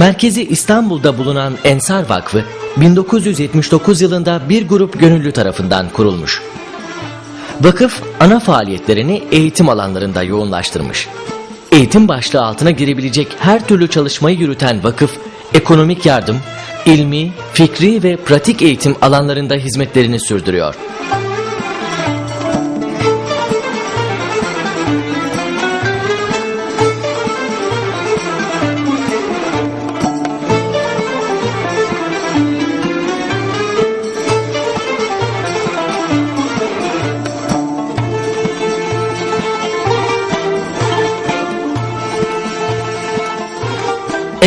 Merkezi İstanbul'da bulunan Ensar Vakfı 1979 yılında bir grup gönüllü tarafından kurulmuş. Vakıf ana faaliyetlerini eğitim alanlarında yoğunlaştırmış. Eğitim başlığı altına girebilecek her türlü çalışmayı yürüten vakıf, ekonomik yardım, ilmi, fikri ve pratik eğitim alanlarında hizmetlerini sürdürüyor.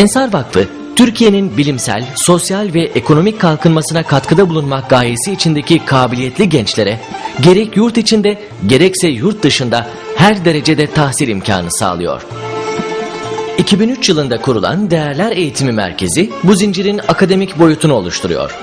Ensar Vakfı, Türkiye'nin bilimsel, sosyal ve ekonomik kalkınmasına katkıda bulunmak gayesi içindeki kabiliyetli gençlere, gerek yurt içinde gerekse yurt dışında her derecede tahsil imkanı sağlıyor. 2003 yılında kurulan Değerler Eğitimi Merkezi bu zincirin akademik boyutunu oluşturuyor.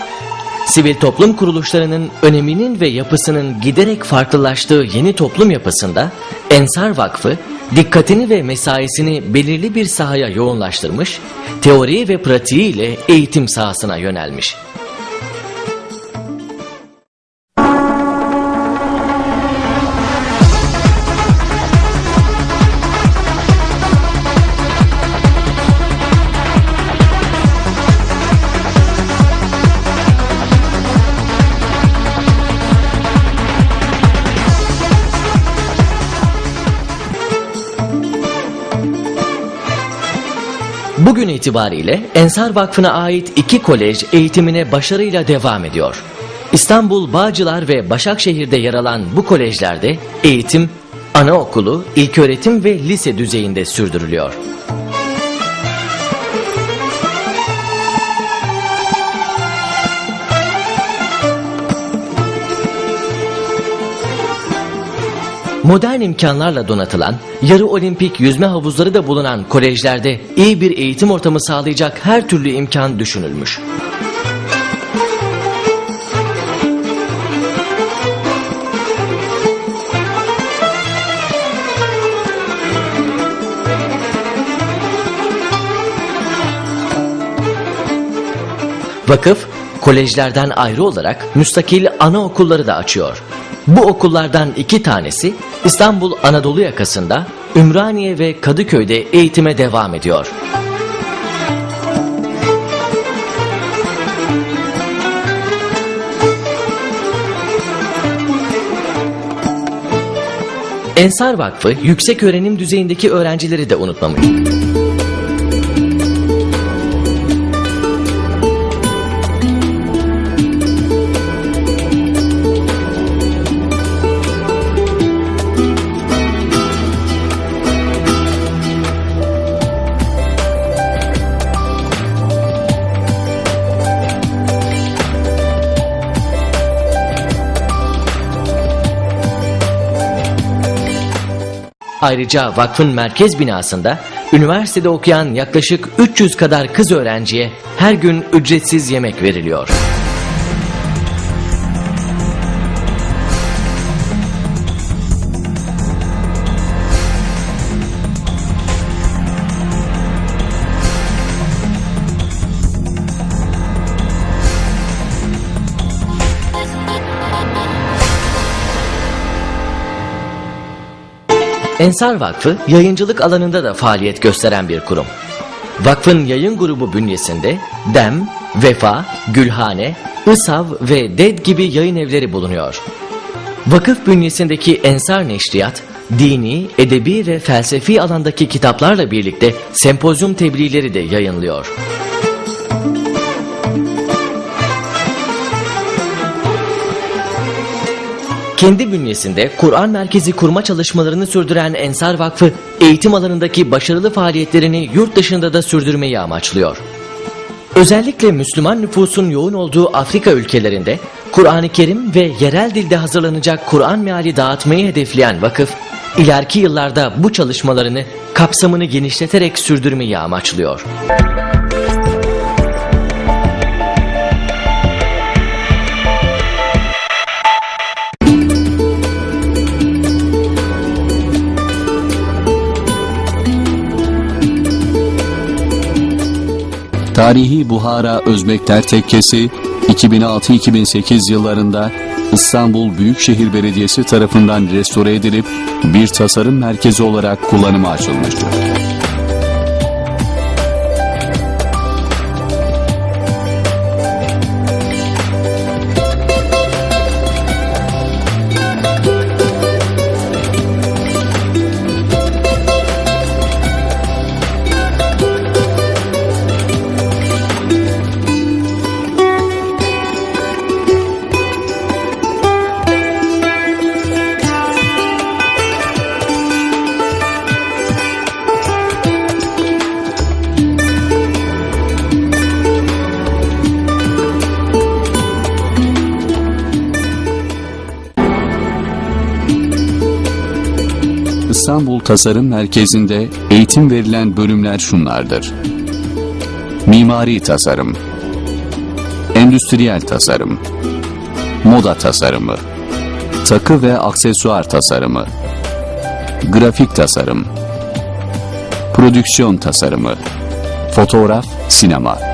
Sivil toplum kuruluşlarının öneminin ve yapısının giderek farklılaştığı yeni toplum yapısında Ensar Vakfı dikkatini ve mesaisini belirli bir sahaya yoğunlaştırmış, teori ve pratiğiyle eğitim sahasına yönelmiş. Bugün itibariyle Ensar Vakfı'na ait iki kolej eğitimine başarıyla devam ediyor. İstanbul, Bağcılar ve Başakşehir'de yer alan bu kolejlerde eğitim anaokulu, ilköğretim ve lise düzeyinde sürdürülüyor. Modern imkanlarla donatılan, yarı olimpik yüzme havuzları da bulunan kolejlerde iyi bir eğitim ortamı sağlayacak her türlü imkan düşünülmüş. Vakıf, kolejlerden ayrı olarak müstakil anaokulları da açıyor. Bu okullardan iki tanesi İstanbul Anadolu yakasında Ümraniye ve Kadıköy'de eğitime devam ediyor. Ensar Vakfı yüksek öğrenim düzeyindeki öğrencileri de unutmamış. Ayrıca vakfın merkez binasında üniversitede okuyan yaklaşık 300 kadar kız öğrenciye her gün ücretsiz yemek veriliyor. Ensar Vakfı yayıncılık alanında da faaliyet gösteren bir kurum. Vakfın yayın grubu bünyesinde Dem, Vefa, Gülhane, Isav ve DED gibi yayın evleri bulunuyor. Vakıf bünyesindeki Ensar Neşriyat, dini, edebi ve felsefi alandaki kitaplarla birlikte sempozyum tebliğleri de yayınlıyor. Kendi bünyesinde Kur'an merkezi kurma çalışmalarını sürdüren Ensar Vakfı, eğitim alanındaki başarılı faaliyetlerini yurt dışında da sürdürmeyi amaçlıyor. Özellikle Müslüman nüfusun yoğun olduğu Afrika ülkelerinde Kur'an-ı Kerim ve yerel dilde hazırlanacak Kur'an meali dağıtmayı hedefleyen vakıf, ileriki yıllarda bu çalışmalarını kapsamını genişleterek sürdürmeyi amaçlıyor. Tarihi Buhara Özbekler Tekkesi 2006-2008 yıllarında İstanbul Büyükşehir Belediyesi tarafından restore edilip bir tasarım merkezi olarak kullanıma açılmıştır. İstanbul Tasarım Merkezi'nde eğitim verilen bölümler şunlardır. Mimari tasarım, endüstriyel tasarım, moda tasarımı, takı ve aksesuar tasarımı, grafik tasarım, prodüksiyon tasarımı, fotoğraf, sinema.